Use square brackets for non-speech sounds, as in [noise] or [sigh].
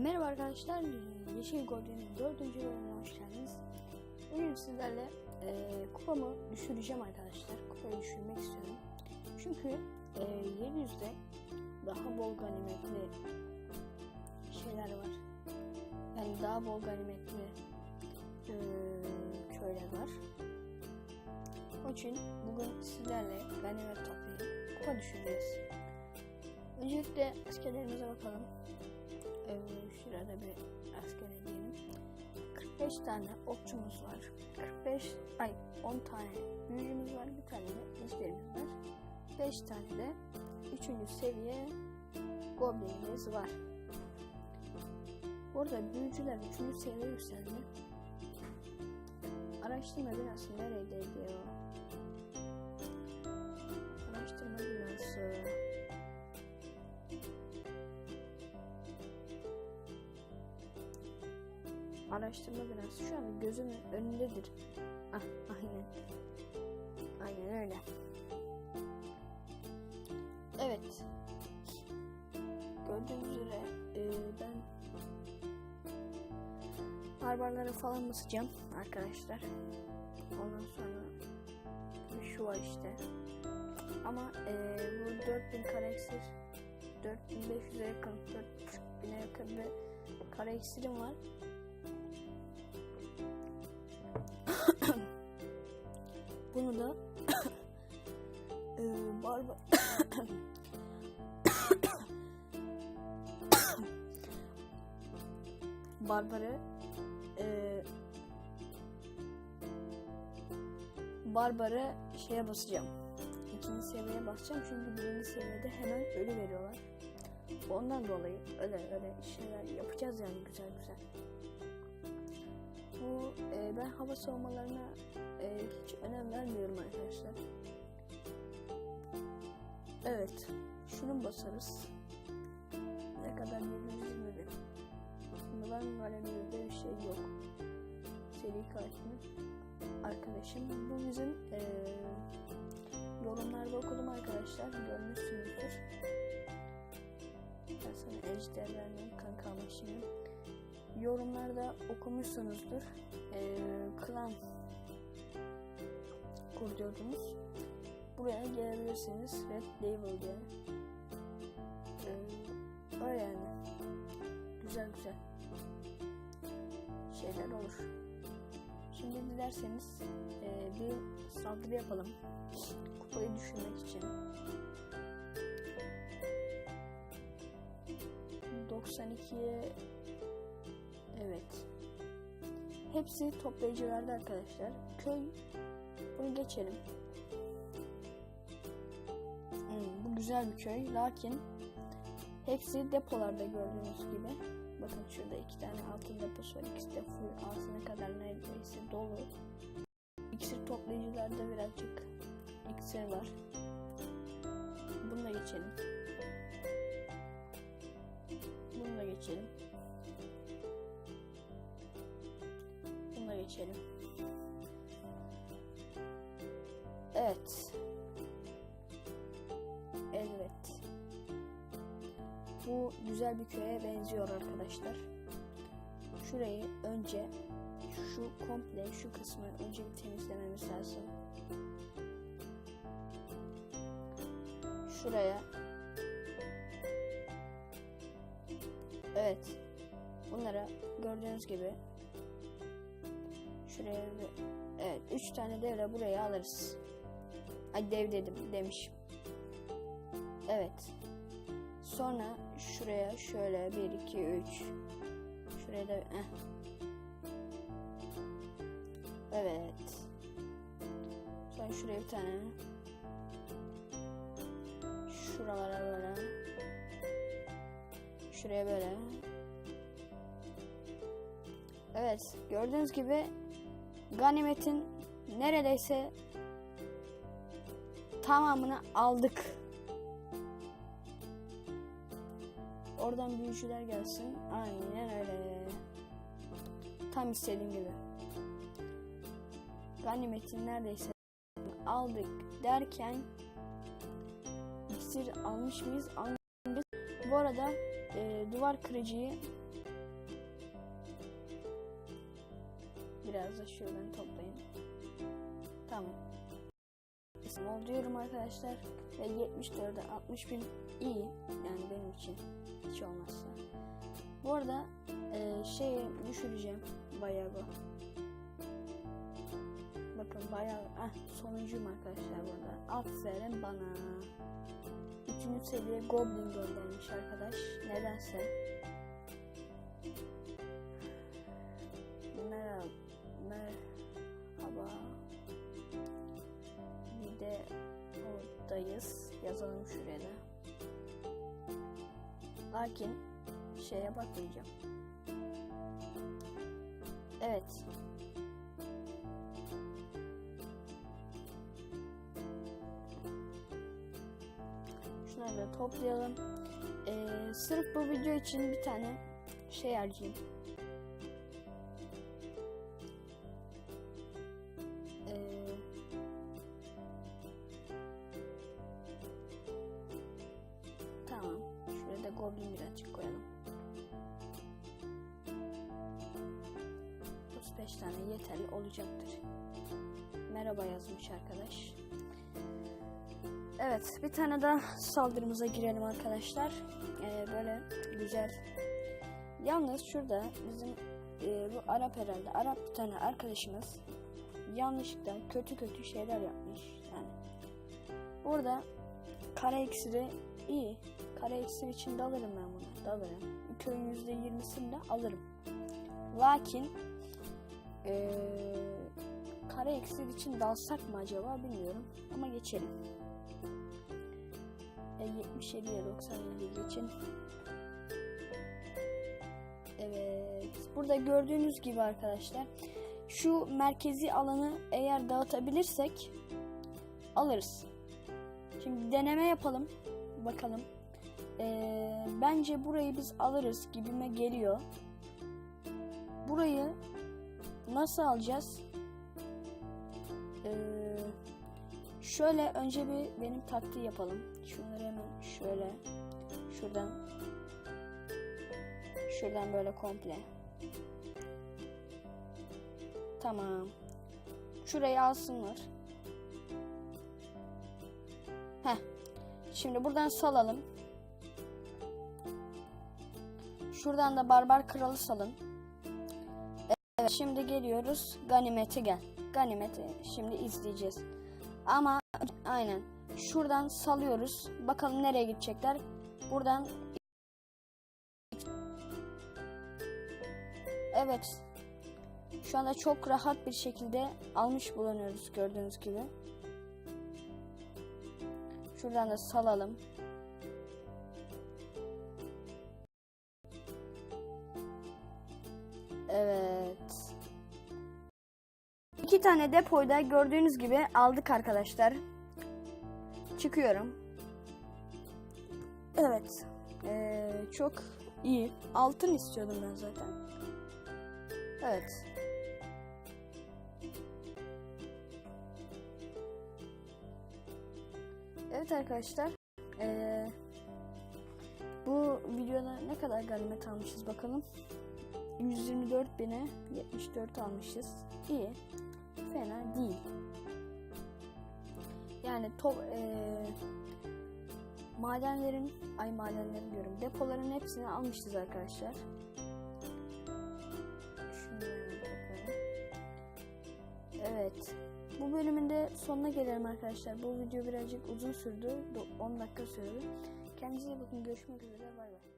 Merhaba arkadaşlar, Yeşil Golden'in 4. bölümüne hoş geldiniz. Bugün sizlerle e, kupamı düşüreceğim arkadaşlar. Kupayı düşürmek istiyorum. Çünkü e, 700'de daha bol ganimetli şeyler var. Yani daha bol ganimetli e, köyler var. Onun için bugün sizlerle ganimet toplayıp kupa düşüreceğiz. Öncelikle askerlerimize bakalım. Şurada bir asker diyelim. 45 tane okçumuz var. 45 ay 10 tane büyücümüz var. Bir tane de izlerimiz var. 5 tane de 3. seviye goblinimiz var. Burada büyücüler 3. seviye yükseldi. Araştırma binası neredeydi ya? Araştırma biraz şu an gözümün önündedir. Ah, aynen. Aynen öyle. Evet. Gördüğünüz üzere e, ben barbarları falan basacağım arkadaşlar. Ondan sonra şu var işte. Ama e, bu 4000 karakter 4500'e yakın 4000'e yakın bir kara iksirim var. Bunu da [coughs] [coughs] e, barbar barbarı e, barbarı şeye basacağım. İkinci seviyeye basacağım çünkü birinci seviyede hemen ölü veriyorlar. Ondan dolayı öyle öyle şeyler yapacağız yani güzel güzel. Bu e, ben hava soğumalarına e, hiç önem vermiyorum arkadaşlar. Evet. Şunu basarız. Ne kadar 720 bin. Bundan galeride bir şey yok. Seri katil arkadaşım. Bu bizim e, yorumlarda okudum arkadaşlar. Görmüşsünüzdür. Ben sana ejderlerden kanka şimdi yorumlarda okumuşsunuzdur. Ee, klan kur diyordunuz. Buraya gelebilirsiniz. Red Label diye. Ee, öyle yani. Güzel güzel şeyler olur. Şimdi dilerseniz e, bir saldırı yapalım. Kupayı düşürmek için. 92'ye Evet. Hepsi toplayıcılarda arkadaşlar. Köy bunu geçelim. Hmm, bu güzel bir köy. Lakin hepsi depolarda gördüğünüz gibi. Bakın şurada iki tane altın deposu var. İkisi de full ağzına kadar neredeyse dolu. İksir toplayıcılarda birazcık iksir var. Bunu da geçelim. Bunu da geçelim. Geçelim. Evet. Evet. Bu güzel bir köye benziyor arkadaşlar. Şurayı önce şu komple şu kısmı önce bir temizlememiz lazım. Şuraya Evet. Bunlara gördüğünüz gibi bir evet 3 tane devre buraya alırız. Ay dev dedim demişim. Evet. Sonra şuraya şöyle 1 2 3 şuraya da eh. Evet. Sonra şuraya bir tane şuralara böyle şuraya böyle Evet gördüğünüz gibi ganimetin neredeyse tamamını aldık. Oradan büyücüler gelsin. Aynen öyle. Tam istediğim gibi. Ganimetin neredeyse aldık derken iksir almış mıyız? Almışız. Bu arada e, duvar kırıcıyı Biraz da şuradan toplayın. Tamam. Ol diyorum arkadaşlar. Ve 74'e 60 bin iyi. Yani benim için. Hiç olmazsa. Bu arada e, şeyi düşüreceğim. Bayağı bu. Bakın bayağı ah, sonuncuyum arkadaşlar burada. Aferin bana. Üçüncü seviye Goblin göndermiş arkadaş. Nedense. Merhaba. Bir de oradayız. Yazalım şuraya da. Lakin şeye bakmayacağım. Evet. Şunları da toplayalım. Ee, sırf bu video için bir tane şey harcayayım. Goblin birazcık koyalım. 35 tane yeterli olacaktır. Merhaba yazmış arkadaş. Evet, bir tane daha saldırımıza girelim arkadaşlar. Ee, böyle güzel. Yalnız şurada bizim e, bu Arap herhalde. Arap bir tane arkadaşımız yanlışlıkla kötü kötü şeyler yapmış. Yani burada kara iksiri iyi. Kara iksir için de alırım ben bunu. Da alırım. Köyün yüzde yirmisini de alırım. Lakin eee kara iksir için dalsak mı acaba bilmiyorum. Ama geçelim. E, 77'ye 97 için. Evet. Burada gördüğünüz gibi arkadaşlar şu merkezi alanı eğer dağıtabilirsek alırız. Şimdi deneme yapalım. Bakalım. Ee, bence burayı biz alırız gibime geliyor. Burayı nasıl alacağız? Ee, şöyle önce bir benim taktiği yapalım. Şunları hemen şöyle şuradan şuradan böyle komple. Tamam. Şurayı alsınlar. Şimdi buradan salalım. Şuradan da barbar kralı salın. Evet şimdi geliyoruz. Ganimete gel. Ganimeti şimdi izleyeceğiz. Ama aynen. Şuradan salıyoruz. Bakalım nereye gidecekler. Buradan Evet. Şu anda çok rahat bir şekilde almış bulunuyoruz gördüğünüz gibi. Şuradan da salalım. Evet. İki tane depoyu da gördüğünüz gibi aldık arkadaşlar. Çıkıyorum. Evet. Ee, çok iyi. Altın istiyordum ben zaten. Evet. Evet arkadaşlar. Ee, bu videoda ne kadar ganimet almışız bakalım. 124 bine 74 almışız. İyi. Fena değil. Yani top ee, madenlerin ay madenlerin diyorum depoların hepsini almışız arkadaşlar. Evet. Bu bölümün de sonuna gelelim arkadaşlar. Bu video birazcık uzun sürdü. 10 dakika sürdü. Kendinize bakın. Görüşmek üzere. Bay bay.